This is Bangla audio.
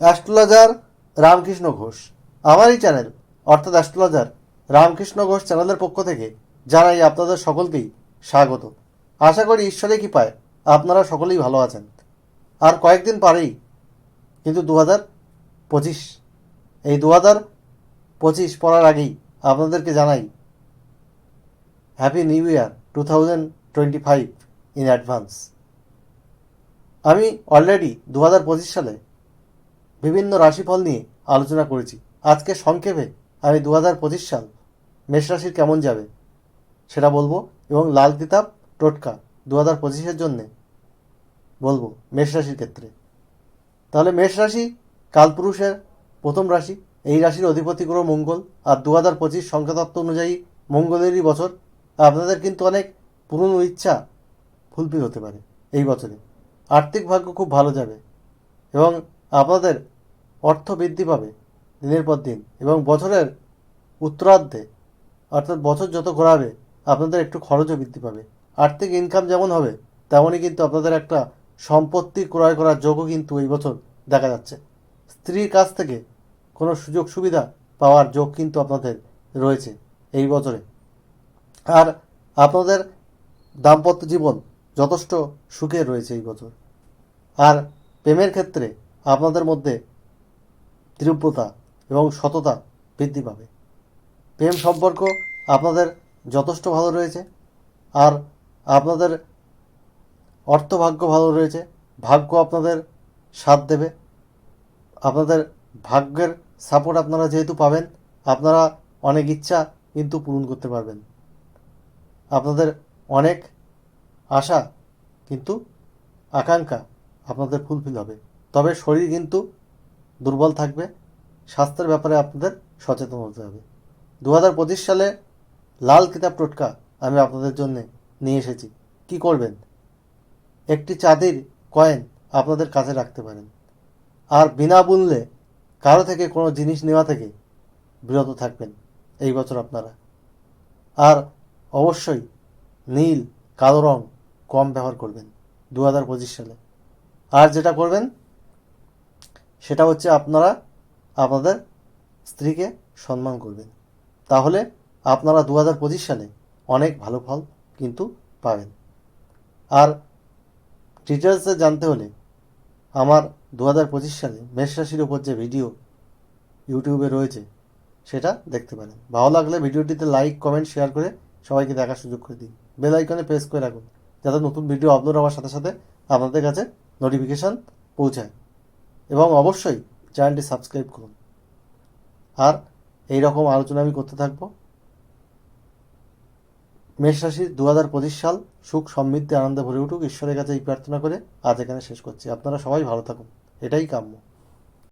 অ্যাস্ট্রোলজার রামকৃষ্ণ ঘোষ। আমার এই চ্যানেল অর্থাৎ অ্যাস্ট্রোলজার রামকৃষ্ণ ঘোষ চ্যানেলের পক্ষ থেকে জানাই আপনাদের সকলকেই স্বাগত। আশা করি ঈশ্বরের কৃপায় আপনারা সকলেই ভালো আছেন। আর কয়েকদিন পরেই কিন্তু দু হাজার পঁচিশ, এই দু হাজার পঁচিশ পড়ার আগেই আপনাদেরকে জানাই happy new year two thousand twenty five in advance আমি অলরেডি দু হাজার পঁচিশ সালে বিভিন্ন রাশিফল নিয়ে আলোচনা করেছি। আজকে সংক্ষেপে আমি দু হাজার পঁচিশ সাল মেষ রাশির কেমন যাবে সেটা বলব এবং লাল কিতাব টোটকা দু হাজার পঁচিশের জন্যে বলব মেষ রাশির ক্ষেত্রে। তাহলে মেষ রাশি কালপুরুষের প্রথম রাশি, এই রাশির অধিপতি গ্রহ মঙ্গল আর দু হাজার পঁচিশ সংখ্যাতত্ত্ব অনুযায়ী মঙ্গলেরই বছর। আপনাদের কিন্তু অনেক পুরনো ইচ্ছা ফুলফিল হতে পারে এই বছরে। আর্থিক ভাগ্য খুব ভালো যাবে এবং আপনাদের অর্থ বৃদ্ধি পাবে দিনের পর দিন এবং বছরের উত্তরার্ধে, অর্থাৎ বছর যত ঘোরাবে, আপনাদের একটু খরচও বৃদ্ধি পাবে। আর্থিক ইনকাম যেমন হবে, তেমনই কিন্তু আপনাদের একটা সম্পত্তি ক্রয় করার যোগও কিন্তু এই বছর দেখা যাচ্ছে। স্ত্রীর কাছ থেকে কোনো সুযোগ সুবিধা পাওয়ার যোগ কিন্তু আপনাদের রয়েছে এই বছরে। আর আপনাদের দাম্পত্য জীবন যথেষ্ট সুখে রয়েছে এই বছর। আর প্রেমের ক্ষেত্রে আপনাদের মধ্যে তীব্রতা এবং সততা বৃদ্ধি পাবে। প্রেম সম্পর্ক আপনাদের যথেষ্ট ভালো রয়েছে আর আপনাদের অর্থভাগ্য ভালো রয়েছে। ভাগ্য আপনাদের সাথ দেবে। আপনাদের ভাগ্যের সাপোর্ট আপনারা যেহেতু পাবেন, আপনারা অনেক ইচ্ছা কিন্তু পূরণ করতে পারবেন। আপনাদের অনেক আশা কিন্তু আকাঙ্ক্ষা আপনাদের ফুলফিল হবে। তবে শরীর কিন্তু দুর্বল থাকবে, স্বাস্থ্যের ব্যাপারে আপনাদের সচেতন হতে হবে। দু হাজার পঁচিশ সালে লাল কিতাব টোটকা আমি আপনাদের জন্য নিয়ে এসেছি। কি করবেন? একটি চাঁদির কয়েন আপনাদের কাছে রাখতে পারেন। আর বিনা মূল্যে কারও থেকে কোনো জিনিস নেওয়া থেকে বিরত থাকবেন, এই বছর আপনারা। আর অবশ্যই নীল, কালো রং কম ব্যবহার করবেন দু হাজার পঁচিশ সালে। আর যেটা করবেন? সেটা হচ্ছে আপনারা আপনাদের স্ত্রীকে সম্মান করবেন। তাহলে আপনারা দু হাজার পঁচিশ সালে অনেক ভালো ফল কিন্তু পাবেন। আর ডিটেলসে জানতে হলে আমার দু হাজার পঁচিশ সালে মেষ রাশির ওপর যে ভিডিও ইউটিউবে রয়েছে, সেটা দেখতে পারেন। ভালো লাগলে ভিডিওটিতে লাইক কমেন্ট শেয়ার করে সবাইকে দেখার সুযোগ করে দিন। বেল আইকনে প্রেস করে রাখুন, যাতে নতুন ভিডিও আপলোড হওয়ার সাথে সাথে আপনাদের কাছে নোটিফিকেশান পৌঁছায়। এবং অবশ্যই চ্যানেলটি সাবস্ক্রাইব করুন। আর এই রকম আলোচনা আমি করতে থাকব। মেষ রাশির দু হাজার পঁচিশ সাল সুখ, সমৃদ্ধি, আনন্দে ভরে উঠুক। ঈশ্বরের কাছে এই প্রার্থনা করে আজ এখানে শেষ করছি। আপনারা সবাই ভালো থাকুন। এটাই কাম্য।